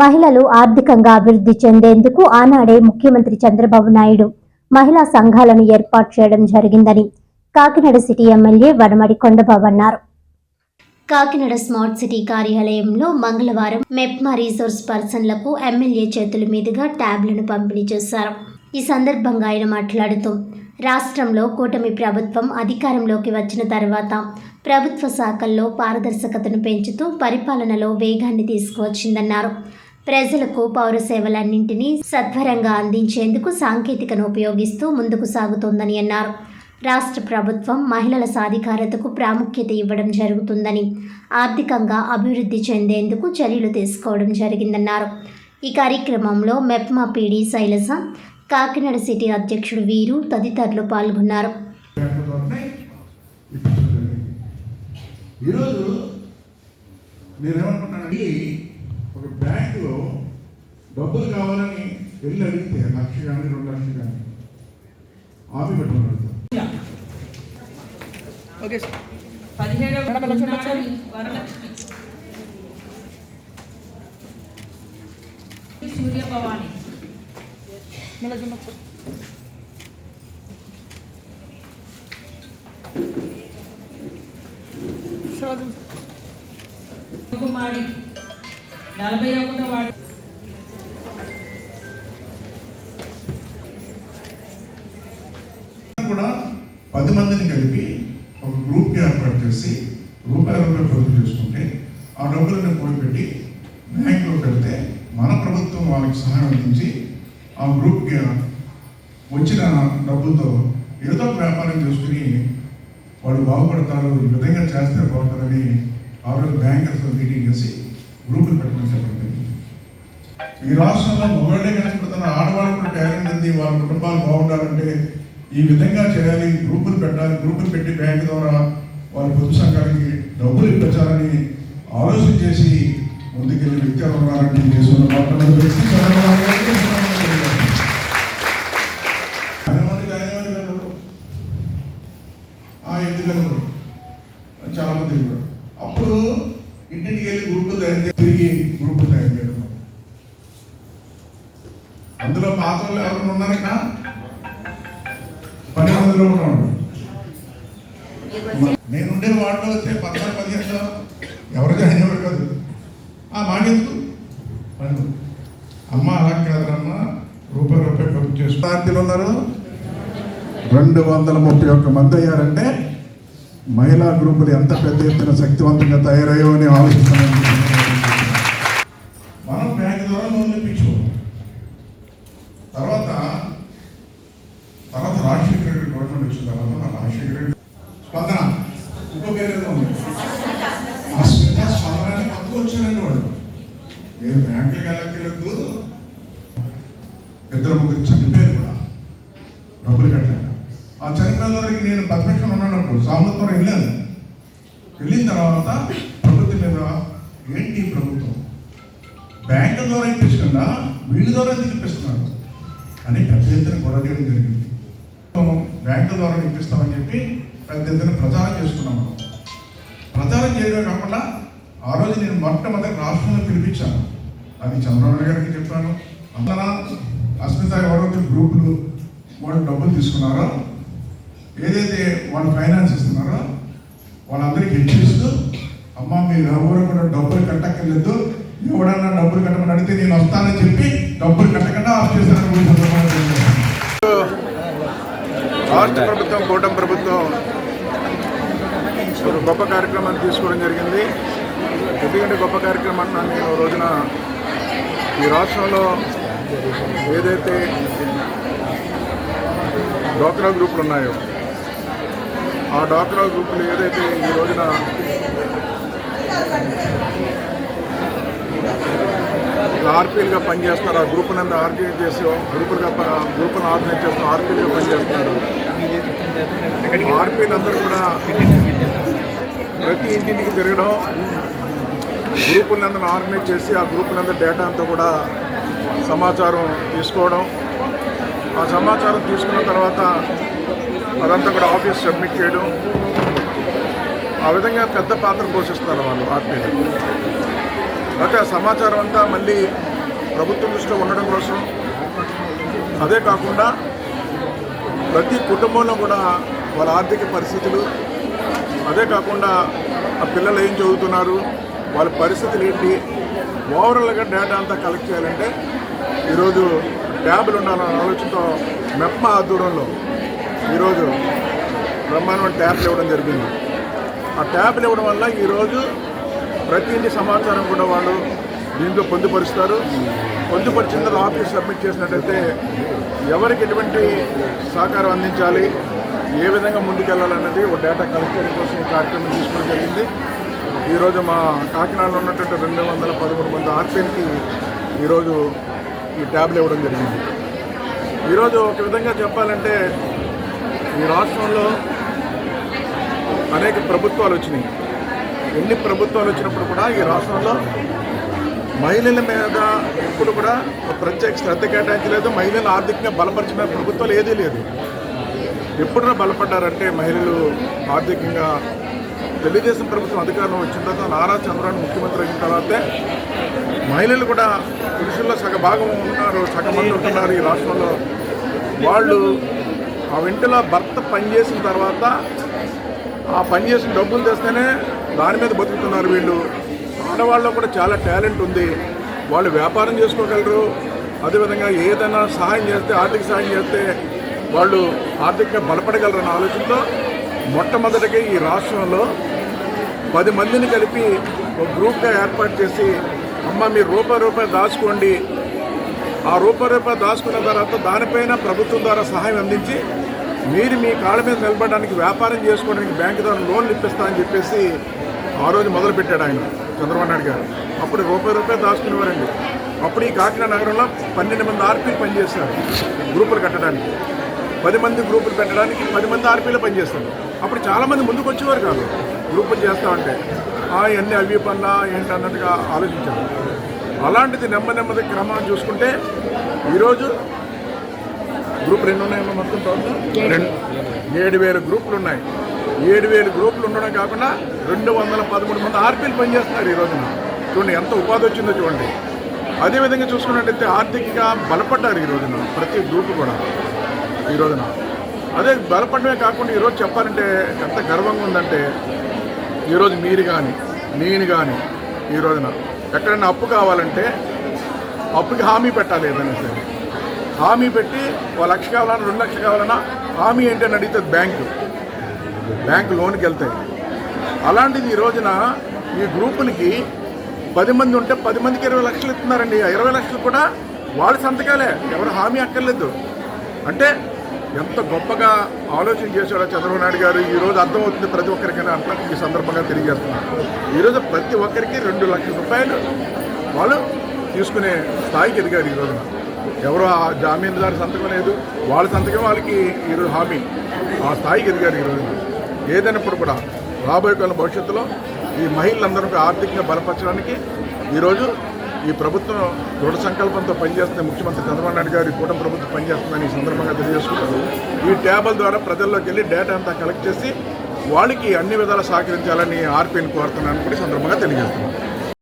మహిళలు ఆర్థికంగా అభివృద్ధి చెందేందుకు ఆనాడే ముఖ్యమంత్రి చంద్రబాబు నాయుడు మహిళా సంఘాలను ఏర్పాటు చేయడం జరిగిందని కాకినాడ సిటీ ఎమ్మెల్యే వనమడి కొండబాబు అన్నారు. కాకినాడ స్మార్ట్ సిటీ కార్యాలయంలో మంగళవారం మెప్మా రీసోర్స్ పర్సన్లకు ఎమ్మెల్యే చేతుల మీదుగా ట్యాబ్లను పంపిణీ చేశారు. ఈ సందర్భంగా ఆయన మాట్లాడుతూ రాష్ట్రంలో కూటమి ప్రభుత్వం అధికారంలోకి వచ్చిన తర్వాత ప్రభుత్వ శాఖల్లో పారదర్శకతను పెంచుతూ పరిపాలనలో వేగాన్ని తీసుకువచ్చిందన్నారు. ప్రజలకు పౌర సేవలన్నింటినీ సత్వరంగా అందించేందుకు సాంకేతికను ఉపయోగిస్తూ ముందుకు సాగుతోందని అన్నారు. రాష్ట్ర ప్రభుత్వం మహిళల సాధికారతకు ప్రాముఖ్యత ఇవ్వడం జరుగుతుందని ఆర్థికంగా అభివృద్ధి చెందేందుకు చర్యలు తీసుకోవడం జరిగిందన్నారు. ఈ కార్యక్రమంలో మెప్మా పీడీ శైలజ కాకినాడ సిటీ అధ్యక్షుడు వీరు తదితరులు పాల్గొన్నారు. ఈరోజు బ్యాంకులో డబ్బులు కావాలని వెళ్ళి అడిగితే లక్ష కానీ రెండు లక్షలు కానీ ఆపి పెట్టుకున్నాడు సూర్యభవాని కుమారి నలభై ఒకటో వార్డు. కూడా పది మందిని కలిపి ఒక గ్రూప్ ఏర్పాటు చేసి రూపాయి రూపాయలు పొదుపు చేసుకుంటే ఆ డబ్బులను పోయిపెట్టి బ్యాంకులో పెడితే మన ప్రభుత్వం వాళ్ళకి సహాయం అందించి ఆ గ్రూప్కి వచ్చిన డబ్బులతో ఏదో వ్యాపారం చేసుకుని వాళ్ళు బాగుపడతారు ఈ విధంగా చేస్తే బాగుంటుందని ఆ రోజు బ్యాంకర్స్ మీటింగ్ చేసి గ్రూపులు పెట్టమని చెప్పడం. ఈ రాష్ట్రంలో మగవాళ్ళే కష్టపడుతున్న ఆడవాళ్ళు కూడా టాలెంట్ ఉంది వాళ్ళ కుటుంబాలు బాగుండాలంటే ఈ విధంగా చేయాలి గ్రూపులు పెట్టాలి గ్రూపులు పెట్టి బ్యాంక్ ద్వారా వాళ్ళ పొద్దు సంఘానికి డబ్బులు ఇప్పించాలని ఆలోచన చేసి ముందుకెళ్ళి వ్యక్తి ఎవరు ఉన్నారంటే ఈ వ్యక్తి చంద్రబాబు నాయుడు గారు చంద్రబాబు నాయుడు గారు. ఆయన మందికి ఆయన మంది వెళ్ళరు. ఆ ఎందుకు వెళ్ళరు? చాలా మంది వెళ్ళరు. అప్పుడు ఇంటికి వెళ్ళి తయారు చేసి తిరిగి గ్రూపులు తయారు చేయడం అందులో పాత వాళ్ళు ఎవరైనా ఉన్నారట పది మందిలో ఉన్నాడు నేనుండే వార్డులో వస్తే పద్నాలుగు పదిహేనులో ఎవరు జాయిన్ అయ్యారు కాదు. ఆ మాకెందుకు? పని. అమ్మ అలా కాదమ్మా రూపాయి రూపాయి పొదుపు చేసు. పార్టీలు ఉన్నారు. రెండు వందల ముప్పై ఒక్క మంది అయ్యారంటే మహిళా గ్రూపులు ఎంత పెద్ద ఎత్తున శక్తివంతంగా తయారయ్యో అని ఆలోచిస్తున్నాను. బ్యాంక్ ద్వారా తర్వాత తర్వాత రాజశేఖర రెడ్డి గవర్నమెంట్ వచ్చిన తర్వాత నా రాజశేఖర రెడ్డి స్పందన ఇంకో పేరు ఏదో ఉంది. ఆ స్మిత స్పందనాన్ని కొత్తగా వచ్చారండి వాళ్ళు నేను బ్యాంకులకి వెళ్ళక్కర్లేదు. ఇద్దరు ముగ్గురు చనిపోయారు కూడా. డబ్బులు కట్టాను ఆ చనిపోయిన వారికి నేను ప్రతిపక్షం ఉన్నప్పుడు సామర్థ్యం వెళ్ళాను. వెళ్ళిన తర్వాత బ్యాంకుల ద్వారా ఇప్పించకుండా వీళ్ళ ద్వారా ఎందుకు ఇప్పిస్తున్నారు అని పెద్ద ఎత్తున గొడవ చేయడం జరిగింది బ్యాంకుల ద్వారా ఇప్పిస్తామని చెప్పి పెద్ద ఎత్తున ప్రచారం చేస్తున్నాము ప్రచారం చేయడమే కాకుండా ఆ రోజు నేను మొట్టమొదటి రాష్ట్రంలో పిలిపించాను. అది చంద్రబాబు గారికి చెప్పాను. అందున అస్మిత ఎవరైతే గ్రూపులు వాళ్ళు డబ్బులు తీసుకున్నారో? ఏదైతే వాళ్ళు ఫైనాన్స్ ఇస్తున్నారో వాళ్ళందరికీ హెచ్చరిస్తూ అమ్మ మీరు ఎవరు కూడా డబ్బులు కట్టక్కర్లేదు. ఎవడన్నా డబ్బులు కట్టమని అడిగితే నేను వస్తానని చెప్పి డబ్బులు కట్టకుండా ఆఫ్ చేశాను రాష్ట్ర ప్రభుత్వం కూటమి ప్రభుత్వం ఒక గొప్ప కార్యక్రమాన్ని తీసుకోవడం జరిగింది. ఎందుకంటే గొప్ప కార్యక్రమం నేను రోజున ఈ రాష్ట్రంలో ఏదైతే డ్వాక్రా గ్రూపులు ఉన్నాయో ఆ డ్వాక్రా గ్రూపులు ఏదైతే ఈ రోజున ఆర్పీలుగా పనిచేస్తారు ఆ గ్రూప్ నందు ఆర్గనైజ్ చేసి గ్రూపులుగా గ్రూపులను ఆర్గనైజ్ చేస్తూ ఆర్పీలుగా పనిచేస్తారు ఆర్పీలు అందరూ కూడా ప్రతి ఇంటికి తిరగడం గ్రూపులందరూ ఆర్గనైజ్ చేసి ఆ గ్రూపులందరూ డేటా అంతా కూడా సమాచారం తీసుకోవడం. ఆ సమాచారం తీసుకున్న తర్వాత అదంతా కూడా ఆఫీస్ సబ్మిట్ చేయడం. ఆ విధంగా పెద్ద పాత్ర పోషిస్తారు వాళ్ళు ఆర్పీలు. అయితే ఆ సమాచారం అంతా మళ్ళీ ప్రభుత్వం దృష్టిలో ఉండడం కోసం. అదే కాకుండా ప్రతి కుటుంబంలో కూడా వాళ్ళ ఆర్థిక పరిస్థితులు. అదే కాకుండా ఆ పిల్లలు ఏం చదువుతున్నారు వాళ్ళ పరిస్థితులు ఏంటి ఓవరాల్గా డేటా అంతా కలెక్ట్ చేయాలంటే ఈరోజు ట్యాబ్లు ఉండాలన్న ఆలోచనతో మెప్మ ఆధ్వర్యంలో ఈరోజు బ్రహ్మాండమైన ట్యాబ్లు ఇవ్వడం జరిగింది. ఆ ట్యాబ్లు ఇవ్వడం వల్ల ఈరోజు ప్రతి ఇంటి సమాచారం కూడా వాళ్ళు దీంట్లో పొందుపరుస్తారు. పొందుపరిచిన తర్వాత ఆఫీస్ సబ్మిట్ చేసినట్టయితే ఎవరికి ఎటువంటి సహకారం అందించాలి ఏ విధంగా ముందుకెళ్ళాలన్నది ఒక డేటా కలెక్టర్ కోసం ఈ కార్యక్రమం తీసుకోవడం జరిగింది. ఈరోజు మా కాకినాడలో ఉన్నటువంటి రెండు వందల పదమూడు మంది ఆర్పీఎన్కి ఈరోజు ఈ ట్యాబ్లు ఇవ్వడం జరిగింది. ఈరోజు ఒక విధంగా చెప్పాలంటే ఈ రాష్ట్రంలో అనేక ప్రభుత్వాలు వచ్చినాయి. ఎన్ని ప్రభుత్వాలు వచ్చినప్పుడు కూడా ఈ రాష్ట్రంలో మహిళల మీద ఎప్పుడు కూడా ఒక ప్రత్యేక శ్రద్ధ కేటాయించలేదు. మహిళలు ఆర్థికంగా బలపరిచిన ప్రభుత్వాలు ఏదీ లేదు. ఎప్పుడైనా బలపడ్డారంటే మహిళలు ఆర్థికంగా తెలుగుదేశం ప్రభుత్వం అధికారంలో వచ్చిన తర్వాత నారా చంద్రబాబు ముఖ్యమంత్రి అయిన తర్వాతే మహిళలు కూడా పురుషుల్లో సగ భాగం ఉన్నారు సగం మంది ఉంటున్నారు ఈ రాష్ట్రంలో. వాళ్ళు ఆ వెంటలో భర్త పనిచేసిన తర్వాత ఆ పని చేసిన డబ్బులు తెస్తేనే దాని మీద బతుకుతున్నారు వీళ్ళు. ఆడవాళ్ళలో కూడా చాలా టాలెంట్ ఉంది. వాళ్ళు వ్యాపారం చేసుకోగలరు. అదేవిధంగా ఏదైనా సహాయం చేస్తే ఆర్థిక సహాయం చేస్తే వాళ్ళు ఆర్థికంగా బలపడగలరు అన్న ఆలోచనతో మొట్టమొదటిగా ఈ రాష్ట్రంలో పది మందిని కలిపి ఒక గ్రూప్గా ఏర్పాటు చేసి అమ్మ మీరు రూపాయి రూపాయి దాచుకోండి. ఆ రూపాయి రూపాయి దాచుకున్న తర్వాత దానిపైన ప్రభుత్వం ద్వారా సహాయం అందించి మీరు మీ కాళ్ళ మీద నిలబడడానికి వ్యాపారం చేసుకోవడానికి బ్యాంకు ద్వారా లోన్లు ఇప్పిస్తా అని చెప్పేసి ఆ రోజు మొదలుపెట్టాడు ఆయన చంద్రబాబు నాయుడు గారు. అప్పుడు రూపాయి రూపాయి దాచుకునేవారండి. అప్పుడు ఈ కాకినాడ నగరంలో పన్నెండు మంది ఆర్పీలు పనిచేస్తారు గ్రూపులు కట్టడానికి. పది మంది గ్రూపులు పెట్టడానికి పది మంది ఆర్పీలు పనిచేస్తారు. అప్పుడు చాలామంది ముందుకు వచ్చేవారు కాదు. గ్రూపులు చేస్తామంటే అన్నీ అవి పన్నా ఏంటి అన్నట్టుగా ఆలోచించారు. అలాంటిది నెమ్మది నెమ్మది క్రమం చూసుకుంటే ఈరోజు గ్రూప్ రెండు ఉన్నాయమ్మా మొత్తం రెండు. ఏడు వేల గ్రూపులు ఉన్నాయి. ఏడు వేలు గ్రూపులు ఉండడం కాకుండా రెండు వందల పదమూడు మంది ఆర్పీలు పనిచేస్తున్నారు ఈ రోజున. చూడండి ఎంత ఉపాధి వచ్చిందో చూడండి. అదేవిధంగా చూసుకున్నట్టయితే ఆర్థికంగా బలపడ్డారు ఈ రోజున ప్రతి గ్రూపు కూడా ఈ రోజున. అదే బలపడమే కాకుండా ఈరోజు చెప్పాలంటే ఎంత గర్వంగా ఉందంటే ఈరోజు మీరు కానీ నేను కానీ ఈ రోజున ఎక్కడైనా అప్పు కావాలంటే అప్పుకి హామీ పెట్టాలి ఏదైనా సరే. హామీ పెట్టి ఒక లక్ష కావాలన్నా రెండు లక్షలు కావాలన్నా హామీ ఏంటని అడిగితే బ్యాంకు. బ్యాంకు లోన్కి వెళ్తాయి. అలాంటిది ఈ రోజున ఈ గ్రూపులకి పది మంది ఉంటే పది మందికి ఇరవై లక్షలు ఇస్తున్నారండి. ఇరవై లక్షలు కూడా వాళ్ళ సంతకాలే. ఎవరు హామీ అక్కర్లేదు. అంటే ఎంత గొప్పగా ఆలోచన చేశాడో చంద్రబాబు నాయుడు గారు ఈ రోజు అర్థమవుతుంది ప్రతి ఒక్కరికైనా అట్లా ఈ సందర్భంగా తెలియజేస్తున్నారు ఈరోజు ప్రతి ఒక్కరికి రెండు లక్షల రూపాయలు వాళ్ళు తీసుకునే స్థాయికి ఎదిగారు ఈ ఎవరు ఆ జామీందారు సంతకం లేదు వాళ్ళ సంతకం వాళ్ళకి ఈరోజు హామీ. ఆ స్థాయికి ఎదిగారు ఈ ఏదైనప్పుడు కూడా రాబోయే కాలం భవిష్యత్తులో ఈ మహిళలందరికీ ఆర్థికంగా బలపరచడానికి ఈరోజు ఈ ప్రభుత్వం దృఢ సంకల్పంతో పనిచేస్తున్న ముఖ్యమంత్రి చంద్రబాబు నాయుడు గారి కూటమి ప్రభుత్వం పనిచేస్తుందని ఈ సందర్భంగా తెలియజేసుకుంటారు ఈ ట్యాబుల ద్వారా ప్రజల్లోకి వెళ్ళి డేటా అంతా కలెక్ట్ చేసి వాళ్ళకి అన్ని విధాలా సహకరించాలని ఆర్పీని కోరుతున్నాను కూడా సందర్భంగా తెలియజేస్తున్నాను